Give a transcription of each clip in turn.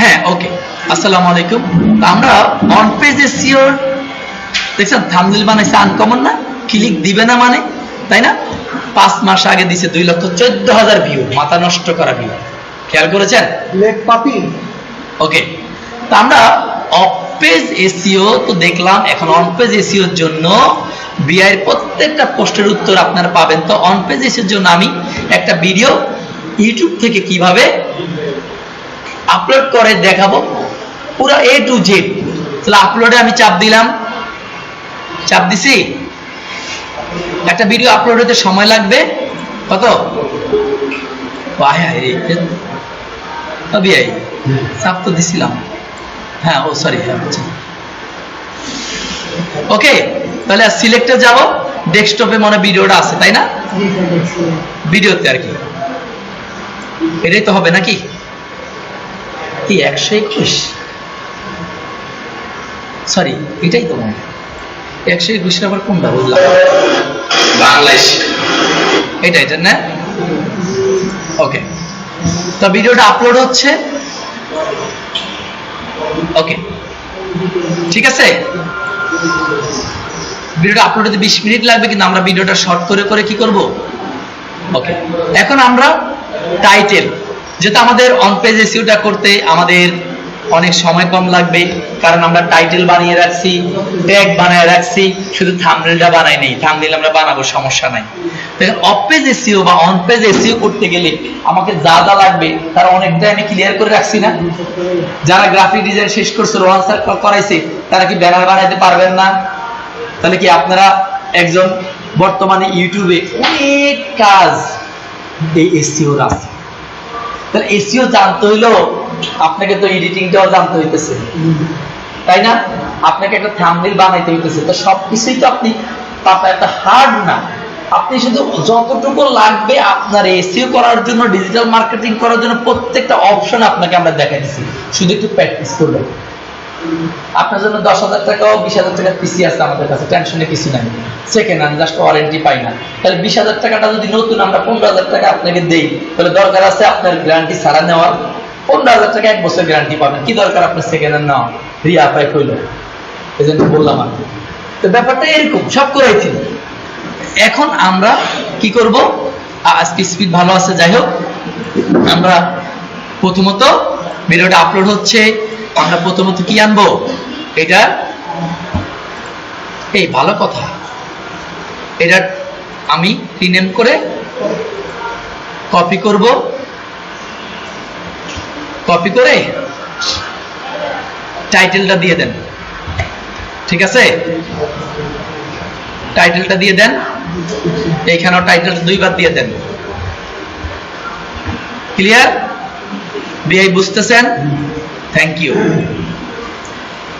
হ্যাঁ ওকে আসসালামু আলাইকুম। তো আমরা অন পেজ এসিওর দেখছেন? থামনেল বানাইছে আনকমন না? ক্লিক দিবে না মানে? তাই না? পাঁচ মাস আগে দিছে দুই লক্ষ চোদ্দ হাজার ভিউ মাথা নষ্ট করা ভিউ খেয়াল করেছেন? লেট পাপি ওকে তো আমরা অফ পেজ এসিও তো দেখলাম এখন অন পেজ এসিওর জন্য বিআই প্রত্যেকটা পোস্টের উত্তর আপনারা পাবেন। তো অন পেজ এসিওর জন্য আমি একটা ভিডিও ইউটিউব থেকে কীভাবে আপলোড করে দেখাবো। পুরো এ টু জেড তাহলে আপলোডে আমি চাপ দিলাম। চাপ দিছি? একটা ভিডিও আপলোড হতে সময় লাগবে। কত? বিআই চাপ তো দিছিলাম। হ্যাঁ ও সরি হ্যাঁ আচ্ছা। ওকে তাহলে সিলেক্টে যাব। ডেস্কটপে মনে ভিডিওটা আছে তাই না? ভিডিওতে আর কি। এটাই তো হবে নাকি? কি একশো একুশ? সরি এটাই তো মনে একশো একুশের আবার কোনটা বুঝলাম বাংলাদেশ। এটা এটা না? ওকে তো ভিডিওটা আপলোড হচ্ছে। ওকে ঠিক আছে? ভিডিওটা আপলোড হতে বিশ মিনিট লাগবে কিন্তু আমরা ভিডিওটা শর্ট করে করে কি করব? ওকে এখন আমরা টাইটেল যেটা আমাদের অন পেজ এসিওটা করতে আমাদের অনেক সময় কম লাগবে, কারণ আমরা টাইটেল বানিয়ে রাখছি ট্যাগ বানিয়ে রাখছি, শুধু থাম্বনেলটা বানাই নেই থাম্বনেল আমরা বানাবো, সমস্যা নাই। অফ পেজ এসিও বা অন পেজ এসিও করতে গেলে আমাকে যা যা লাগবে, তার অনেকটাই আমি ক্লিয়ার করে রাখছি না। যারা গ্রাফিক ডিজাইন শেষ করছে রোহান স্যার করাইছে, তারা কি ব্যানার বানাইতে পারবেন না? তাহলে কি আপনারা একজন বর্তমানে ইউটিউবে অনেক কাজ এই এসিওর আছে। তাহলে এসিও জানতে হইল আপনাকে তো এডিটিংটাও জানতে হইতেছে। তাই না? আপনাকে একটা থামনিল বানাইতে হইতেছে। তো সব কিছুই তো আপনি পাতা একটা হার্ড না। আপনি শুধু যতটুকু লাগবে আপনার এসিও করার জন্য ডিজিটাল মার্কেটিং করার জন্য প্রত্যেকটা অপশন আপনাকে আমরা দেখাইছি শুধু একটু প্র্যাকটিস করবেন। আপনার জন্য দশ হাজার টাকা বিশ হাজার টাকা পিসি আছে আমাদের কাছে টেনশনে কিছু নাই। সেকেন্ড হ্যান্ড জাস্ট ওয়ারেন্টি পাই না। তাহলে বিশ হাজার টাকাটা যদি নতুন আমরা পনেরো হাজার টাকা আপনাকে দেই, তাহলে দরকার আছে আপনার গ্যারান্টি ছাড়া নেওয়ার। পনেরো হাজার টাকা এক বছর গ্যারান্টি পাবেন। কি দরকার আপনার সেকেন্ড হ্যান্ড নেওয়া? রিয়া পাই কইল। এই জন্য বললাম আর তো ব্যাপারটা এরকম, সব করাইছি এখন আমরা কি করব? আজকে স্পিড ভালো আছে, যাই হোক। আমরা প্রথমত ভিডিওটা আপলোড হচ্ছে, আমরা প্রথমত কি আনব? এটা এই ভালো কথা। এটা আমি রিনেম করে কপি করব। কপি করে টাইটেলটা দিয়ে দেন। ঠিক আছে? টাইটেলটা দিয়ে দেন। এইখানেও টাইটেলটা দুইবার দিয়ে দেন। ক্লিয়ার বিআই বুঝতেছেন? থ্যাংক ইউ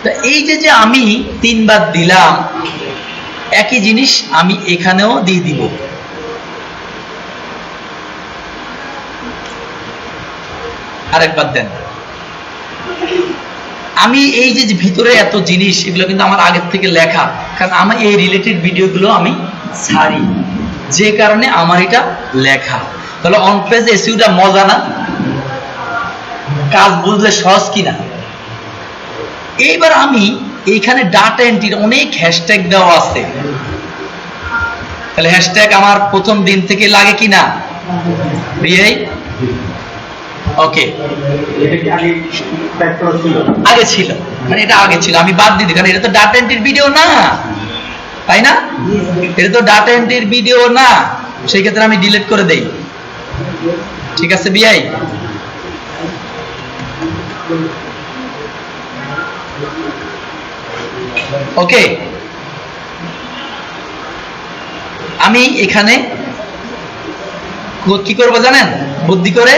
তা এই যে যে আমি তিনবার দিলাম, একই জিনিস আমি এখানেও দিয়ে দিব। আরেকবার দেন। আমি এই যে ভিতরে এত জিনিস, এগুলো কিন্তু আমার আগের থেকে লেখা, কারণ আমার এই রিলেটেড ভিডিওগুলো আমি ছাড়ি। যে কারণে আমার এটা লেখা। তাহলে অন পেজ এসিউটা মজা না? কাজ বুঝলে সহজ কিনা? এইবার আমি এইখানে ডাটা এন্ট্রির অনেক হ্যাশট্যাগ দেওয়া আছে। তাহলে হ্যাশট্যাগ আমার প্রথম দিন থেকে লাগে কিনা? বিআই ওকে আগে ছিল। মানে এটা আগে ছিল। আমি বাদ দিই, কারণ এটা তো ডাটা এন্ট্রির ভিডিও না। তাই না? এটা তো ডাটা এন্ট্রির ভিডিও না। সেই ক্ষেত্রে আমি ডিলিট করে দেই। ঠিক আছে বিআই ওকে আমি এখানে কি করব জানেন? বুদ্ধি করে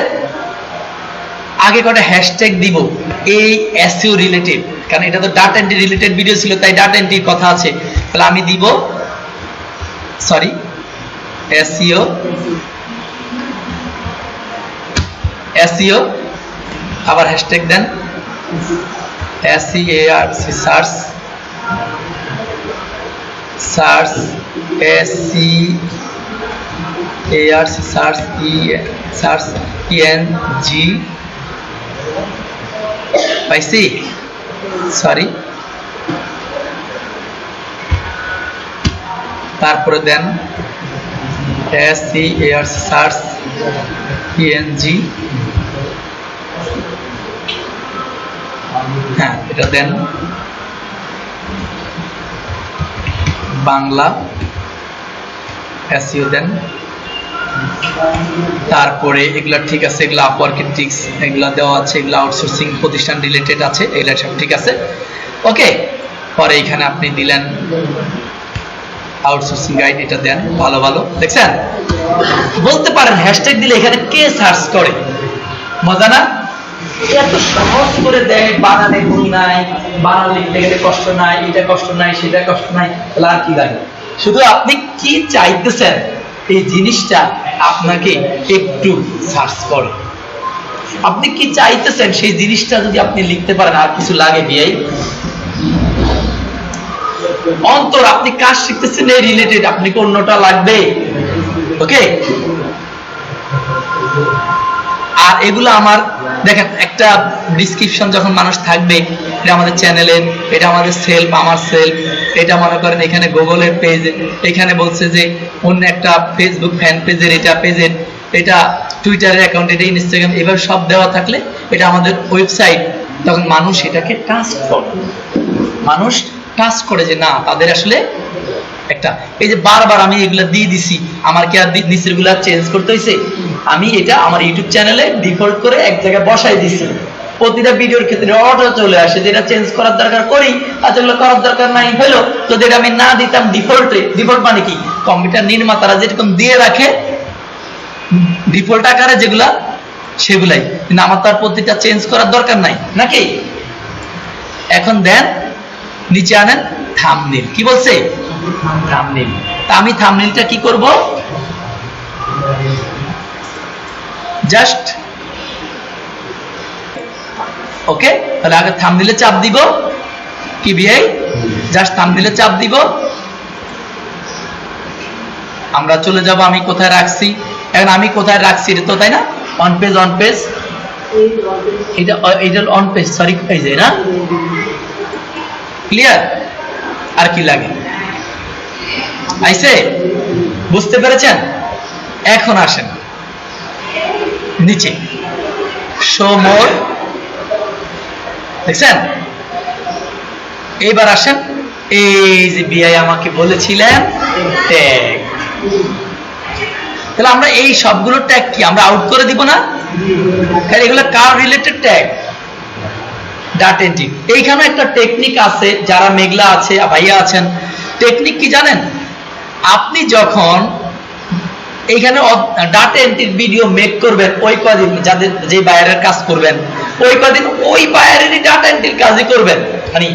আগে কটা হ্যাশট্যাগ দিব, এই এসইও রিলেটেড কারণ এটা তো ডাটা এন্ট্রি রিলেটেড ভিডিও ছিল, তাই ডাটা এন্ট্রির কথা আছে। তাহলে আমি দিব সরি এসইও এসইও আবার হ্যাশট্যাগ দেন। SEAR C search search SE AR C search E search EN G পাইছি সরি তারপরে দেন। S C air search PNG হ্যাঁ এটা দেন। বাংলা এসইও দেন। তারপরে এগুলা ঠিক আছে, এগুলো আপওয়ার্কেটিক্স এগুলা দেওয়া আছে আউটসোর্সিং প্রতিষ্ঠান রিলেটেড আছে, এগুলা সব ঠিক আছে। ওকে পরে এখানে আপনি দিলেন আউটসোর্সিং গাইড এটা দেন, ভালো ভালো। দেখছেন? বলতে পারেন হ্যাশট্যাগ দিলে এখানে কে সার্চ করে? মজা না? এত সহজ করে দেয় নাই লিখতে গেলে কষ্ট নাই, এটা কষ্ট নাই, সেটা কষ্ট নাই, তাহলে আর কি লাগে? শুধু আপনি কি চাইতেছেন? এই জিনিসটা আপনাকে একটু সার্চ করে। আপনি কি চাইতেছেন? সেই জিনিসটা যদি আপনি লিখতে পারেন, আর কিছু লাগে বিয়াই অন্তর, আপনি কাজ শিখতেছেন, এই রিলেটেড আপনি কি অন্যটা লাগবে? ওকে আর এগুলো আমার, দেখেন, একটা ডিসক্রিপশন যখন মানুষ থাকবে, এটা আমাদের চ্যানেলের এটা আমাদের সেলফ আমার সেলফ এটা মনে করেন এখানে গুগলের পেজ এখানে বলছে যে অন্য একটা ফেসবুক ফ্যান পেজের এটা পেজের এটা টুইটারের অ্যাকাউন্ট এটা ইনস্টাগ্রাম এবার সব দেওয়া থাকলে এটা আমাদের ওয়েবসাইট তখন মানুষ এটাকে ট্রাস্ট করে। মানুষ ট্রাস্ট করে যে না, তাদের আসলে একটা এই যে বারবার আমি এগুলা দিয়ে দিছি, আমার কি আর নিচেরগুলা চেঞ্জ করতে হয়েছে আমি এটা আমার ইউটিউব চ্যানেলে ডিফল্ট করে এক জায়গায় বসাই দিছি। প্রতিটা ভিডিওর ক্ষেত্রে অটো চলে আসে, যেটা চেঞ্জ করার দরকার করি আর যেগুলো করার দরকার নাই হলো, তো যেটা আমি না দিতাম ডিফল্টে ডিফল্ট মানে কি? কম্পিউটার নির্মাতারা যেরকম দিয়ে রাখে ডিফল্ট আকারে যেগুলা, সেগুলাই। কিন্তু আমার তার প্রতিটা চেঞ্জ করার দরকার নাই, নাকি? এখন দেন, নিচে আনেন থামনিল কি বলছে? আমি থামনিলটা কি করব? জাস্ট ওকে তাহলে আগে থামনিলে চাপ দিব। কি বিআই জাস্ট থামনিলে চাপ দিব। আমরা চলে যাব, আমি কোথায় রাখছি? এখন আমি কোথায় রাখছি, এটা তো তাই না? অন পেজ অন পেজ এটা এটা অন পেজ সরি যে না ক্লিয়ার আর কি লাগে? আইসে? বুঝতে পেরেছেন? এখন আসেন। নিচে। শো মোর দেখছেন? এইবার আসেন। এই যে বিআই আমাকে বলেছিলেন ট্যাগ তাহলে আমরা এই সবগুলো ট্যাগ কি? আমরা আউট করে দিব না? তাহলে এগুলো কার রিলেটেড ট্যাগ ডাটা এন্ট্রি এইখানে একটা টেকনিক আছে, যারা মেঘলা আছে, ভাইয়া আছেন। টেকনিক কি জানেন? আপনি যখন এইখানে ডাটা এন্ট্রির ভিডিও মেক করবেন, ওই কদিন যাদের যে বাইরের কাজ করবেন, ওই কদিন ওই বাইরেরই ডাটা এন্ট্রির কাজই করবেন। মানে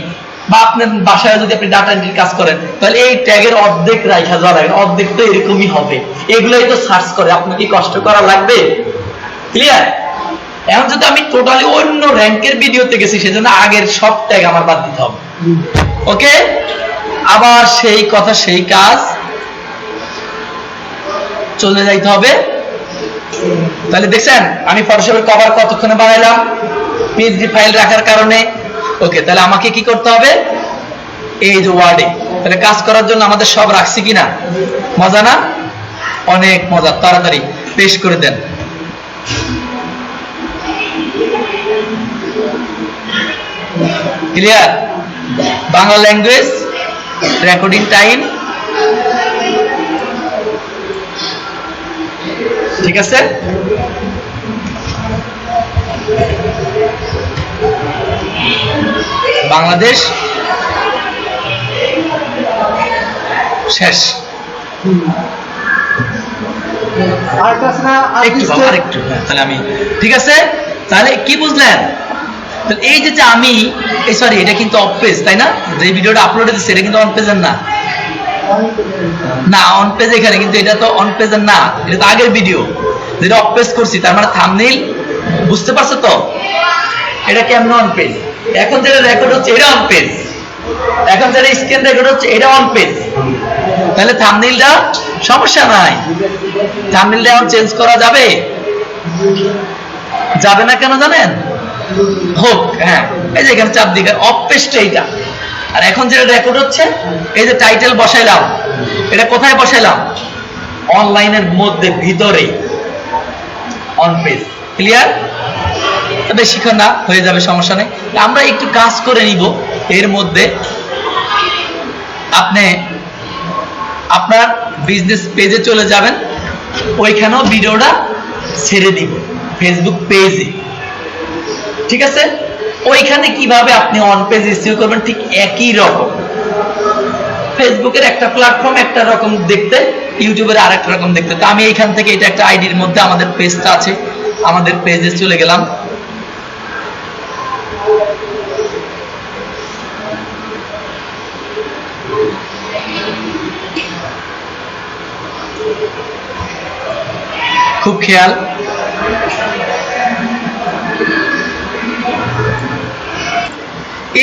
বা আপনার বাসায় যদি আপনি ডাটা এন্ট্রির কাজ করেন, তাহলে এই ট্যাগের অর্ধেক রাইখা যাওয়া লাগবে অর্ধেক তো এরকমই হবে। এগুলোই তো সার্চ করে, আপনার কি কষ্ট করা লাগবে? ক্লিয়ার এখন যদি আমি টোটালি অন্য র্যাঙ্কের ভিডিওতে গেছি, সেজন্য আগের সব ট্যাগ আমার বাদ দিতে হবে। ওকে আবার সেই কথা, সেই কাজ। চলে যাইতে হবে। তাহলে দেখছেন, আমি ফটোশপের কভার কতক্ষণে বানাইলাম? পিএইচডি ফাইল রাখার কারণে। ওকে তাহলে আমাকে কি করতে হবে? এই যে ওয়ার্ডে তাহলে কাজ করার জন্য আমাদের সব রাখছি কিনা? মজা না? অনেক মজা, তাড়াতাড়ি, পেশ করে দেন। Clear Bangla language recording time ঠিক আছে? বাংলাদেশ শেষ। আরেকটু হ্যাঁ, তাহলে আমি ঠিক আছে? তাহলে কি বুঝলেন? এই আমি এই সরি এটা কিন্তু অফ পেজ তাই না? যে ভিডিওটা আপলোড হয়েছে সেটা কিন্তু অন পেজের না। না অন পেজ এখানে, কিন্তু এটা তো অন পেজের না, এটা তো আগের ভিডিও যেটা অফ পেজ করছি, তার মানে থামনেইল বুঝতে পারছ তো? এটা কেমন অন পেজ এখন যেটা রেকর্ড হচ্ছে, এটা অন পেজ এখন যেটা স্ক্রিন রেকর্ড হচ্ছে, এটা অন পেজ তাহলে থামনেইলটা সমস্যা নাই। থামনেইলটা এখন চেঞ্জ করা যাবে? যাবে না কেন জানেন? হোক হ্যাঁ এই যে এখানে চাপ দিকে অফ পেজটা এইটা। আর এখন যেটা রেকর্ড হচ্ছে, এই যে টাইটেল বসাইলাম, এটা কোথায় বসাইলাম? অনলাইনের মধ্যে ভিতরে অন পেজ ক্লিয়ার বেশিক্ষণ না, হয়ে যাবে, সমস্যা নেই। আমরা একটু কাজ করে নিব, এর মধ্যে। আপনি আপনার বিজনেস পেজে চলে যাবেন, ওইখানেও ভিডিওটা ছেড়ে দিব ফেসবুক পেজে ঠিক আছে? ওইখানে কীভাবে আপনি অন পেজ রিসিভ করবেন ঠিক একই রকম। ফেসবুকের একটা প্ল্যাটফর্ম একটা রকম দেখতে ইউটিউবের আর একটা রকম দেখতে। তো আমি এইখান থেকে এটা একটা আইডির মধ্যে আমাদের পেজটা আছে, আমাদের পেজে চলে গেলাম। খুব খেয়াল।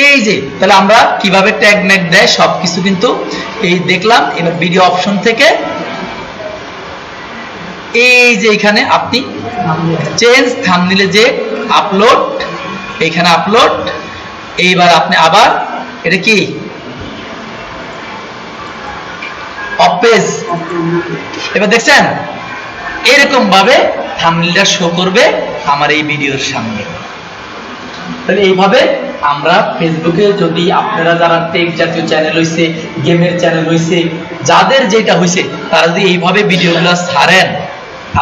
এই যে, তাহলে আমরা কীভাবে ট্যাগ ম্যাগ দেয় সবকিছু কিন্তু এই দেখলাম, এবার ভিডিও অপশন থেকে। এই যে এখানে আপনি চেঞ্জ থামনিলে যে আপলোড এইখানে আপলোড এইবার আপনি আবার এটা কি? অপেজ এবার দেখছেন? এরকম ভাবে থামনিলটা শো করবে আমার এই ভিডিওর সামনে। তাহলে এইভাবে আমরা ফেসবুকে যদি আপনারা যারা টেক জাতীয় চ্যানেল হইছে গেমের চ্যানেল হইছে, যাদের যেটা হইছে, তারা যদি এইভাবে ভিডিওগুলো ছাড়েন,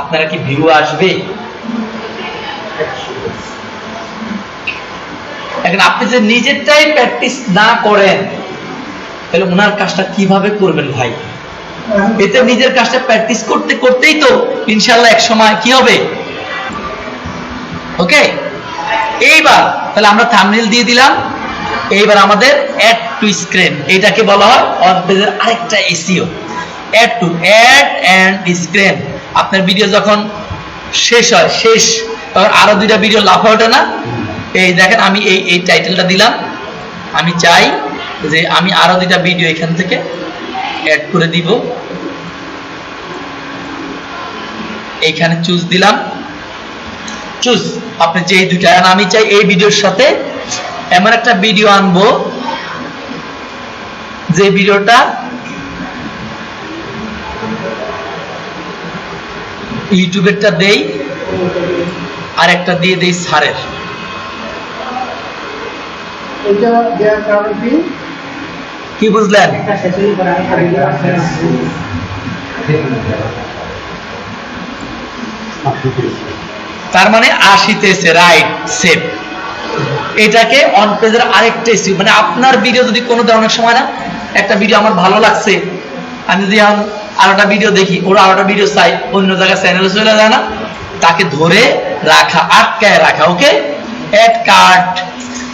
আপনারা কি ভিউ আসবে? এখন আপনি যে নিজেরটাই প্র্যাকটিস না করেন, তাহলে ওনার কাজটা কীভাবে করবেন ভাই? এতে নিজের কাজটা প্র্যাকটিস করতে করতেই তো ইনশাল্লাহ এক সময় কি হবে? ওকে এইবার, তাহলে আমরা থামনেল দিয়ে দিলাম। এইবার আমাদের অ্যাড টু স্ক্রিন এটাকে বলা হয় অন পেজের আরেকটা SEO add to add and screen আপনার ভিডিও যখন শেষ হয়, শেষ, তখন আরও দুইটা ভিডিও লাফা ওঠে না? এই দেখেন, আমি এই এই টাইটেলটা দিলাম। আমি চাই যে আমি আরও দুইটা ভিডিও এখান থেকে অ্যাড করে দিব। এইখানে চুজ দিলাম। চুজ আপনি যে এই দুইটা আর আমি চাই এই ভিডিওর সাথে এমন একটা ভিডিও আনব যে ভিডিওটা ইউটিউবেরটা দেই আর একটা দিয়ে দেই সারের এটা কি? কি বুঝলেন? করা তার মানে আসিতেছে রাইট সেভ এটাকে অন পেজের আরেকটা ইস্যু মানে আপনার ভিডিও যদি কোনো অনেক সময় না, একটা ভিডিও আমার ভালো লাগছে, আমি যদি আরেকটা ভিডিও দেখি, ওরা আরেকটা ভিডিও চাই, অন্য জায়গায় চ্যানেলে চলে যায় না, তাকে ধরে রাখা, আটকায় রাখা ওকে অ্যাড কার্ড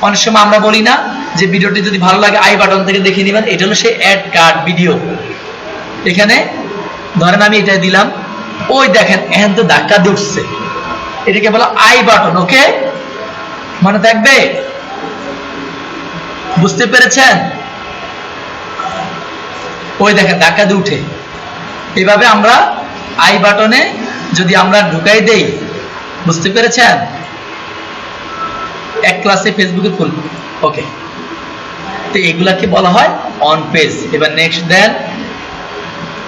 অনেক সময় আমরা বলি না যে ভিডিওটি যদি ভালো লাগে আই বাটন থেকে দেখে নেবেন, এটা হলো সে অ্যাড কার্ড ভিডিও এখানে, ধরেন আমি এটা দিলাম, ওই দেখেন, এখন তো ধাক্কা উঠছে এটাকে বলা আই বাটন, ওকে? মনে থাকবে? বুঝতে পেরেছেন? ওই দেখেন, ধাক্কা দিয়ে উঠে। এভাবে আমরা আই বাটনে যদি আমরা ঢুকাই দেই, বুঝতে পেরেছেন? এক ক্লাসে ফেসবুকে ফুল ওকে। তো এগুলাকে বলা হয় অন পেজ এবার নেক্সট দেন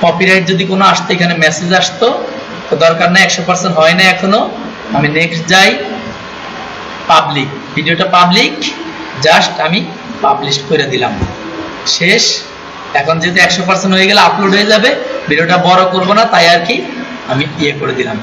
কপিরাইট যদি কোনো আসতো, এখানে মেসেজ আসতো, তো দরকার নেই, একশো পার্সেন্ট হয় না এখনও। আমি নেক্সট যাই পাবলিক ভিডিওটা পাবলিক জাস্ট আমি পাবলিশ করে দিলাম। শেষ। এখন যেহেতু একশো পার্সেন্ট হয়ে গেলে আপলোড হয়ে যাবে ভিডিওটা বড় করব না, তাই আর কি আমি ইয়ে করে দিলাম।